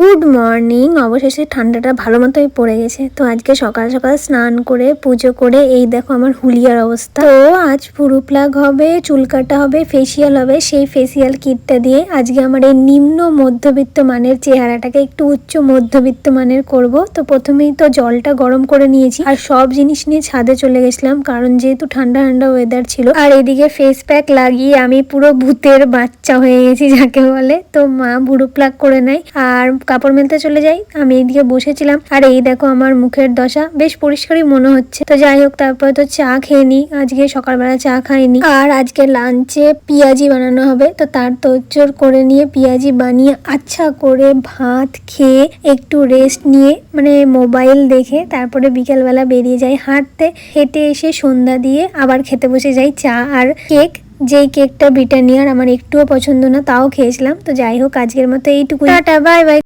Good morning. অবশেষে ঠান্ডাটা ভালো মতোই পড়ে গেছে। তো আজকে সকাল সকাল স্নান করে, পুজো করে, এই দেখো আমার হুলিয়ার অবস্থা। তো আজ পুরু প্লাগ হবে, চুল কাটা হবে ফেসিয়াল হবে, সেই ফেসিয়াল কিটটা দিয়ে আজকে আমার এই নিম্ন মধ্যবিত্ত মানের চেহারাটাকে একটু উচ্চ মধ্যবিত্ত মানের করব। তো প্রথমেই তো জলটা গরম করে নিয়েছি আর সব জিনিস নিয়ে ছাদে চলে গেছিলাম, কারণ যেহেতু ঠান্ডা ঠান্ডা ওয়েদার ছিল। আর এদিকে ফেস প্যাক লাগিয়ে আমি পুরো ভূতের বাচ্চা হয়ে গেছি, যাকে বলে। তো মা বুড়ো প্লাগ করে নেয়। আর কাপড় মেলতে চলে যাই। আমি এইদিকে বসেছিলাম। আর এই দেখো আমার মুখের দশা। বেশ পরিষ্কারই মনে হচ্ছে। তো যাই হোক, তারপরে তো চা খেয়ে নিই আজকে সকালবেলা চা খাইনি। আর আজকে লাঞ্চে পিঁয়াজি বানানো হবে। তো তার তোড়জোড় করে নিয়ে পিঁয়াজি বানিয়ে আচ্ছা করে ভাত খেয়ে একটু রেস্ট নিয়ে মানে মোবাইল দেখে তারপরে বিকেলবেলা বেরিয়ে যাই হাঁটতে। হেঁটে এসে সন্ধ্যা দিয়ে আবার খেতে বসে যাই চা আর কেক যেই কেকটা ব্রিটানিয়ার আমার একটুও পছন্দ না, তাও খেয়েছিলাম। তো যাই হোক, আজকের মতো এইটুকু টাটা বাই বাই